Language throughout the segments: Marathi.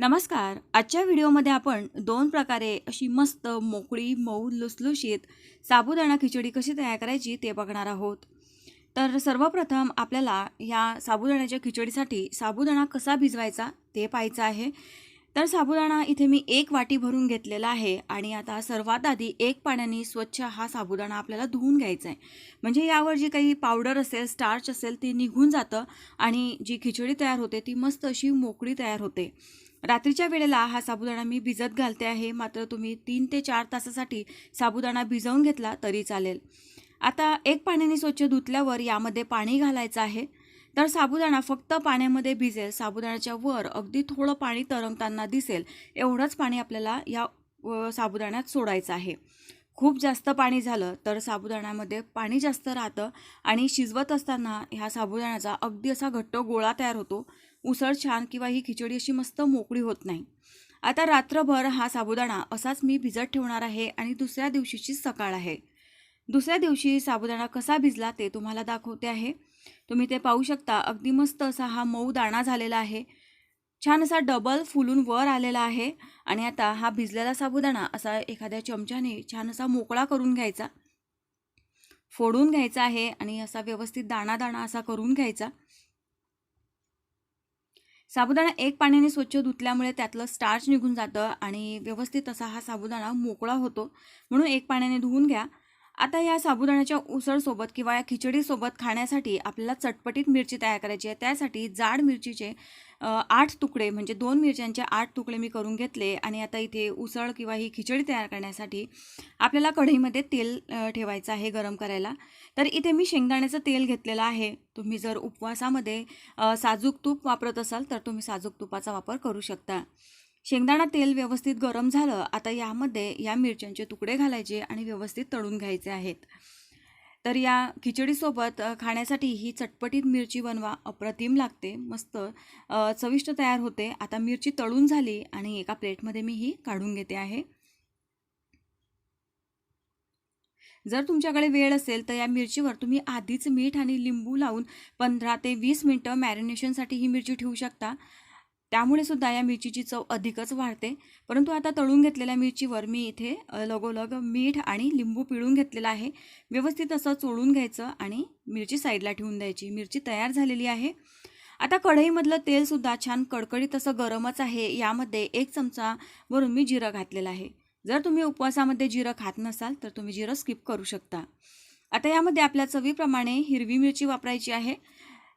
नमस्कार. आजच्या व्हिडिओमध्ये आपण दोन प्रकारे अशी मस्त मोकळी मऊ लुसलुशीत साबुदाणा खिचडी कशी तयार करायची ते बघणार आहोत. तर सर्वप्रथम आपल्याला ह्या साबुदाण्याच्या खिचडीसाठी साबुदाणा कसा भिजवायचा ते पाहायचं आहे. तर साबुदाणा इथे मी एक वाटी भरून घेतलेला आहे आणि आता सर्वात आधी एक पाण्याने स्वच्छ हा साबुदाणा आपल्याला धुवून घ्यायचा आहे. म्हणजे यावर जी काही पावडर असेल स्टार्च असेल ते निघून जातं आणि जी खिचडी तयार होते ती मस्त अशी मोकळी तयार होते. रात्रीच्या वेळेला हा साबुदाणा मी भिजत घालते आहे. मात्र तुम्ही तीन ते चार तासासाठी साबुदाणा भिजवून घेतला तरी चालेल. आता एक पाण्याने स्वच्छ धुतल्यावर यामध्ये पाणी घालायचं आहे. तर साबुदाणा फक्त पाण्यामध्ये भिजेल. साबुदाण्याच्या वर अगदी थोडं पाणी तरंगताना दिसेल. एवढंच पाणी आपल्याला या साबुदाण्यात सोडायचं आहे. खूप जास्त पाणी झालं तर साबुदाण्यामध्ये पाणी जास्त राहतं आणि शिजवत असताना ह्या साबुदाण्याचा अगदी असा घट्ट गोळा तयार होतो. उसळ छान किंवा ही खिचडी अशी मस्त मोकळी होत नाही. आता रात्रभर हा साबुदाणा असाच मी भिजत ठेवणार आहे आणि दुसऱ्या दिवशीची सकाळ आहे. दुसऱ्या दिवशी साबुदाणा कसा भिजला ते तुम्हाला दाखवते आहे. तुम्ही ते पाहू शकता. अगदी मस्त असा हा मऊ दाणा झालेला आहे. छान असा डबल फुलून वर आलेला आहे आणि आता हा भिजलेला साबुदाणा असा एखाद्या चमच्याने छान असा मोकळा करून घ्यायचा. फोडून घ्यायचा आहे आणि असा व्यवस्थित दाणा दाणा असा करून घ्यायचा. साबुदाणा एक पाण्याने स्वच्छ धुतल्यामुळे त्यातलं स्टार्च निघून जातं आणि व्यवस्थित असा हा साबुदाणा मोकळा होतो. म्हणून एक पाण्याने धुवून घ्या. आता या साबुदाण्याच्या उसळसोबत किंवा या खिचडीसोबत खाण्यासाठी आपल्याला चटपटीत मिरची तयार करायची आहे. त्यासाठी जाड मिरचीचे आठ तुकडे म्हणजे दोन मिरच्यांचे आठ तुकडे मी करून घेतले आणि आता इथे उसळ किंवा ही खिचडी तयार करण्यासाठी आपल्याला कढईमध्ये तेल ठेवायचं आहे गरम करायला. तर इथे मी शेंगदाण्याचं तेल घेतलेलं आहे. तुम्ही जर उपवासामध्ये साजूक तूप वापरत असाल तर तुम्ही साजूक तुपाचा वापर करू शकता. शेंगदाणा तेल व्यवस्थित गरम झालं आता यामध्ये या मिरच्यांचे तुकडे घालायचे आणि व्यवस्थित तळून घ्यायचे आहेत. तर या खिचडीसोबत खाण्यासाठी ही चटपटीत मिरची बनवा अप्रतिम लागते मस्त चविष्ट तयार होते. आता मिरची तळून झाली आणि एका प्लेटमध्ये मी ही काढून घेते आहे. जर तुमच्याकडे वेळ असेल तर या मिरचीवर तुम्ही आधीच मीठ आणि लिंबू लावून पंधरा ते वीस मिनटं मॅरिनेशनसाठी ही मिरची ठेवू शकता. त्यामुळे सुद्धा या मिरचीची चव अधिकच वाढते. परंतु आता तळून घेतलेल्या मिरचीवर मी इथे लगोलग मीठ आणि लिंबू पिळून घेतलेलं आहे. व्यवस्थित असं चोळून घ्यायचं आणि मिरची साईडला ठेवून द्यायची. मिरची तयार झालेली आहे. आता कढईमधलं तेलसुद्धा छान कडकडीत असं गरमच आहे. यामध्ये एक चमचा भरून मी जिरं घातलेलं आहे. जर तुम्ही उपवासामध्ये जिरं खात नसाल तर तुम्ही जिरं स्किप करू शकता. आता यामध्ये आपल्या चवीप्रमाणे हिरवी मिरची वापरायची आहे.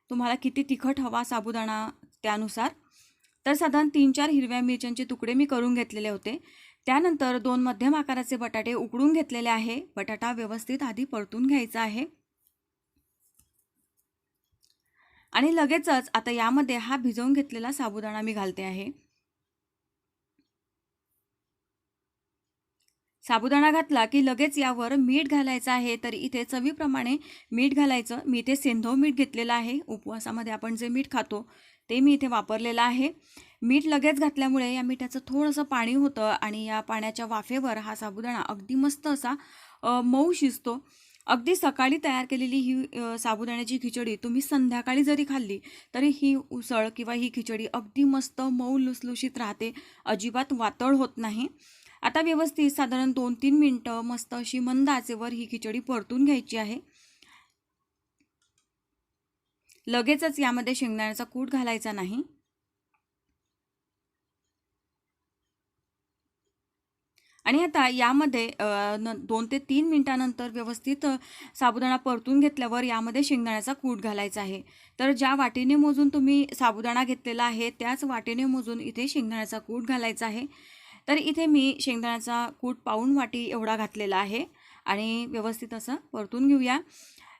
तुम्हाला किती तिखट हवा साबुदाणा त्यानुसार. तर साधारण तीन चार हिरव्या मिरच्यांचे तुकडे मी करून घेतलेले होते. त्यानंतर दोन मध्यम आकाराचे बटाटे उकडून घेतलेले आहे. बटाटा व्यवस्थित आधी परतून घ्यायचा आहे. आणि लगेचच आता यामध्ये हा भिजवून घेतलेला साबुदाणा मी घालते आहे. साबुदाणा घातला की लगेच यावर मीठ घालायचं आहे. तर इथे चवीप्रमाणे मीठ घालायचं. मी इथे सेंधव मीठ घेतलेलं आहे. उपवासामध्ये आपण जे मीठ खातो ते मी इथे वापरलेलं आहे. मीठ लगेच घातल्यामुळे या मिठाचं थोडंसं पाणी होतं आणि या पाण्याच्या वाफेवर हा साबुदाणा अगदी मस्त असा मऊ शिजतो. अगदी सकाळी तयार केलेली ही साबुदाण्याची खिचडी तुम्ही संध्याकाळी जरी खाल्ली तरी ही उसळ किंवा ही खिचडी अगदी मस्त मऊ लुसलुशीत राहते. अजिबात वातळ होत नाही. आता व्यवस्थित साधारण दोन तीन मिनटं मस्त अशी मंद आचेवर ही खिचडी परतून घ्यायची आहे. लगेचच यामध्ये शेंगदाण्याचा कूट घालायचा नाही. आणि आता यामध्ये न दोन ते तीन मिनटानंतर व्यवस्थित साबुदाणा परतून घेतल्यावर यामध्ये शेंगदाण्याचा कूट घालायचा आहे. तर ज्या वाटीने मोजून तुम्ही साबुदाणा घेतलेला आहे त्याच वाटीने मोजून इथे शेंगदाण्याचा कूट घालायचा आहे. तर इथे मी शेंगदाण्याचा कूट पाऊण वाटी एवढा घातलेला आहे. आणि व्यवस्थित असं परतून घेऊया.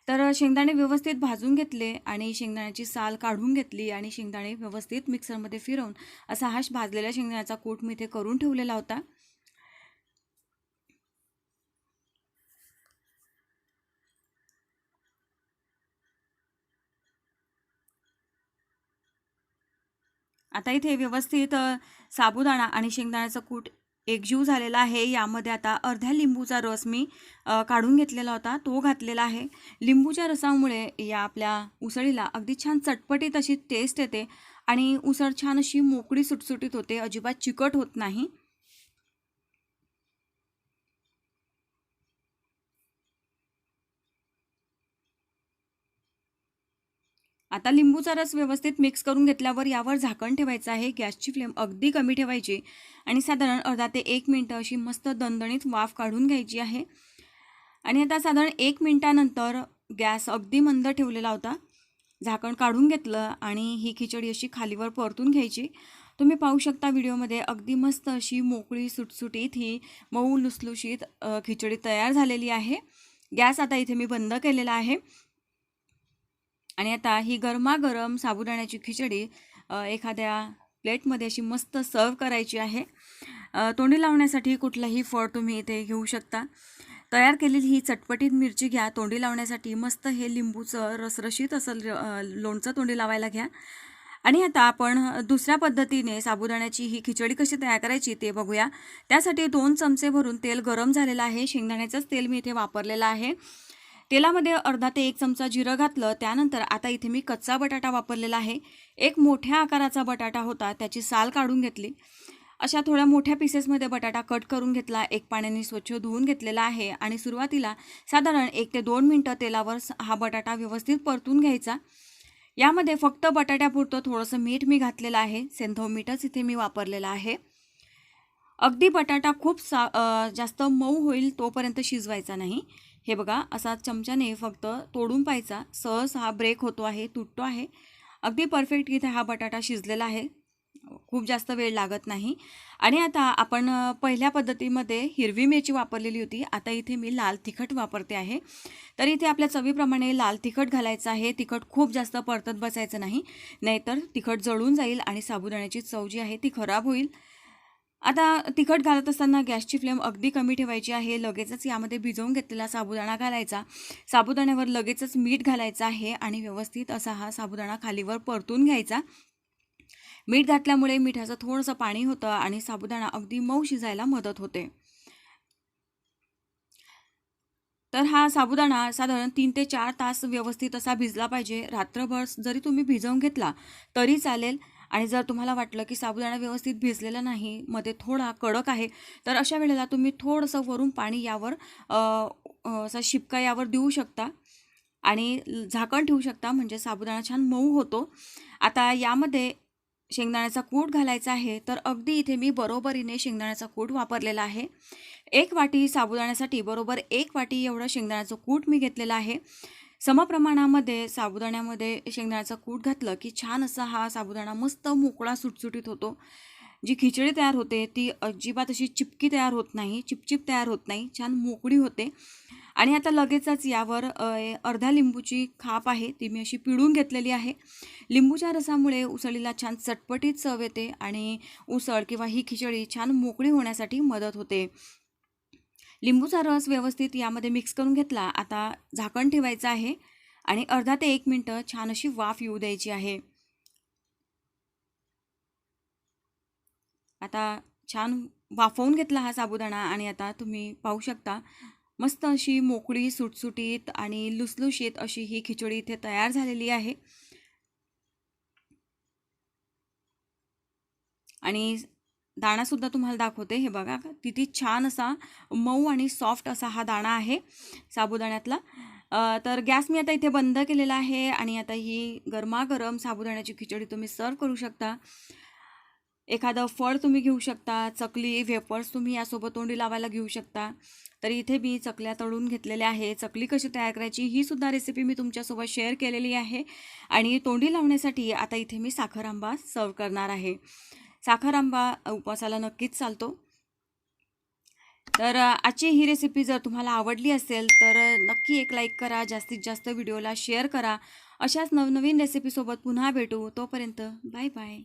तर शेंगदाणे व्यवस्थित भाजून घेतले आणि शेंगदाण्याची साल काढून घेतली आणि शेंगदाणे व्यवस्थित मिक्सरमध्ये फिरवून असा हा भाजलेल्या शेंगदाण्याचा कूट मी इथे करून ठेवलेला होता. आता इथे व्यवस्थित साबुदाणा आणि शेंगदाण्याचा कूट एकजीव झालेला आहे. यामध्ये आता अर्ध्या लिंबूचा रस मी काढून घेतलेला होता. तो घातलेला आहे. लिंबूच्या रसामुळे या आपल्या उसळीला अगदी छान चटपटीत अशी टेस्ट येते आणि उसळ छान अशी मोकळी सुटसुटीत होते. अजिबात चिकट होत नाही. आता लिंबूचा रस व्यवस्थित मिक्स करून घेतल्यावर यावर झाकण ठेवायचं आहे. गॅसची फ्लेम अगदी कमी ठेवायची आणि साधारण अर्धा ते एक मिनटं अशी मस्त दणदणीत वाफ काढून घ्यायची आहे. आणि आता साधारण एक मिनटानंतर गॅस अगदी मंद ठेवलेला होता. झाकण काढून घेतलं आणि ही खिचडी अशी खालीवर परतून घ्यायची. तुम्ही पाहू शकता व्हिडिओमध्ये अगदी मस्त अशी मोकळी सुटसुटीत ही मऊ लुसलुशीत खिचडी तयार झालेली आहे. गॅस आता इथे मी बंद केलेला आहे. आणि आता ही गरमागरम साबुदाण्याची खिचडी एखाद्या प्लेटमध्ये अशी मस्त सर्व करायची आहे. तोंडी लावण्यासाठी कुठलंही फळ तुम्ही इथे घेऊ शकता. तयार केलेली ही चटपटीत मिरची घ्या. तोंडी लावण्यासाठी मस्त हे लिंबूचं रसरशीत असं लोणचं तोंडी लावायला घ्या. आणि आता आपण दुसऱ्या पद्धतीने साबुदाण्याची ही खिचडी कशी तयार करायची ते बघूया. त्यासाठी दोन चमचे भरून तेल गरम झालेलं आहे. शेंगदाण्याचंच तेल मी इथे वापरलेलं आहे. तेलामध्ये अर्धा ते एक चमचा जिरं घातलं त्यानंतर आता इथे मी कच्चा बटाटा वापरलेला आहे. एक मोठ्या आकाराचा बटाटा होता त्याची साल काढून घेतली. अशा थोड्या मोठ्या पीसेसमध्ये बटाटा कट करून घेतला एक पाण्याने स्वच्छ धुवून घेतलेला आहे आणि सुरुवातीला साधारण एक ते दोन मिनटं तेलावर हा बटाटा व्यवस्थित परतून घ्यायचा. यामध्ये फक्त बटाट्यापुरतं थोडंसं मीठ मी घातलेलं आहे सेंधव मीठच इथे मी वापरलेलं आहे. अगदी बटाटा खूप सा जास्त मऊ होईल तोपर्यंत शिजवायचा नाही. हे बघा असा चमच्याने फक्त तोडून पाहायचा. सहज हा ब्रेक होतो आहे तुटतो आहे. अगदी परफेक्ट इथे हा बटाटा शिजलेला आहे. खूप जास्त वेळ लागत नाही. आणि आता आपण पहिल्या पद्धतीमध्ये हिरवी मिरची वापरलेली होती. आता इथे मी लाल तिखट वापरते आहे. तर इथे आपल्या चवीप्रमाणे लाल तिखट घालायचं आहे. तिखट खूप जास्त परतत बसायचं नाही. नाहीतर तिखट जळून जाईल आणि साबुदाण्याची चव जी आहे ती खराब होईल. आता तिखट घालत असताना गॅसची फ्लेम अगदी कमी ठेवायची आहे. लगेचच यामध्ये भिजवून घेतलेला साबुदाणा घालायचा. साबुदाण्यावर लगेचच मीठ घालायचं आहे आणि व्यवस्थित असा हा साबुदाणा खालीवर परतून घ्यायचा. मीठ घातल्यामुळे मिठाचं थोडंसं पाणी होतं आणि साबुदाणा अगदी मऊ शिजायला मदत होते. तर हा साबुदाणा साधारण तीन ते चार तास व्यवस्थित असा भिजला पाहिजे. रात्रभर जरी तुम्ही भिजवून घेतला तरी चालेल. आणि जर तुम्हाला वाटलं की साबुदाणा व्यवस्थित भिजलेला नाही मध्ये थोडा कडक आहे तर अशा वेळेला तुम्ही थोडंसं वरून पाणी यावर असा शिपका यावर देऊ शकता. आणि झाकण ठेवू शकता म्हणजे साबुदाणा छान मऊ होतो. आता यामध्ये शेंगदाण्याचा कूट घालायचा आहे तर अगदी इथे मी बरोबरीने शेंगदाण्याचा कूट वापरलेला आहे. एक वाटी साबुदाण्यासाठी बरोबर एक वाटी एवढं शेंगदाण्याचं कूट मी घेतलेलं आहे. समप्रमाणामध्ये साबुदाण्यामध्ये शेंगदाण्याचं कूट घातलं की छान असा हा साबुदाणा मस्त मोकळा सुटसुटीत होतो. जी खिचडी तयार होते ती अजिबात अशी चिपकी तयार होत नाही चिपचिप तयार होत नाही छान मोकळी होते. आणि आता लगेचच यावर अर्धा लिंबूची खाप आहे ती मी अशी पिळून घेतलेली आहे. लिंबूच्या रसामुळे उसळीला छान चटपटीत चव येते आणि उसळ किंवा ही खिचडी छान मोकळी होण्यासाठी मदत होते. लिंबूचा रस व्यवस्थित यामध्ये मिक्स करून घेतला. आता झाकण ठेवायचं आहे आणि अर्धा ते एक मिनटं छान अशी वाफ येऊ द्यायची आहे. आता छान वाफवून घेतला हा साबुदाणा आणि आता तुम्ही पाहू शकता मस्त अशी मोकळी सुटसुटीत आणि लुसलुशीत अशी ही खिचडी इथे तयार झालेली आहे. आणि दाणासुद्धा तुम्हाला दाखवते. हे बघा किती छान असा मऊ आणि सॉफ्ट असा हा दाणा आहे साबुदाण्यातला. तर गॅस मी आता इथे बंद केलेला आहे आणि आता ही गरमागरम साबुदाण्याची खिचडी तुम्ही सर्व करू शकता. एखादं फळ तुम्ही घेऊ शकता चकली वेफर्स तुम्ही यासोबत तोंडी लावायला घेऊ शकता. तर इथे मी चकल्या तळून घेतलेल्या आहे. चकली कशी तयार करायची ही सुद्धा रेसिपी मी तुमच्यासोबत शेअर केलेली आहे. आणि तोंडी लावण्यासाठी आता इथे मी साखर आंबा सर्व करणार आहे. साखर आंबा उपवासाला नक्कीच चालतो. तर आजची ही रेसिपी जर तुम्हाला आवडली असेल तर नक्की एक लाईक करा जास्तीत जास्त व्हिडिओला शेअर करा. अशाच नवनवीन रेसिपीसोबत पुन्हा भेटू. तोपर्यंत बाय बाय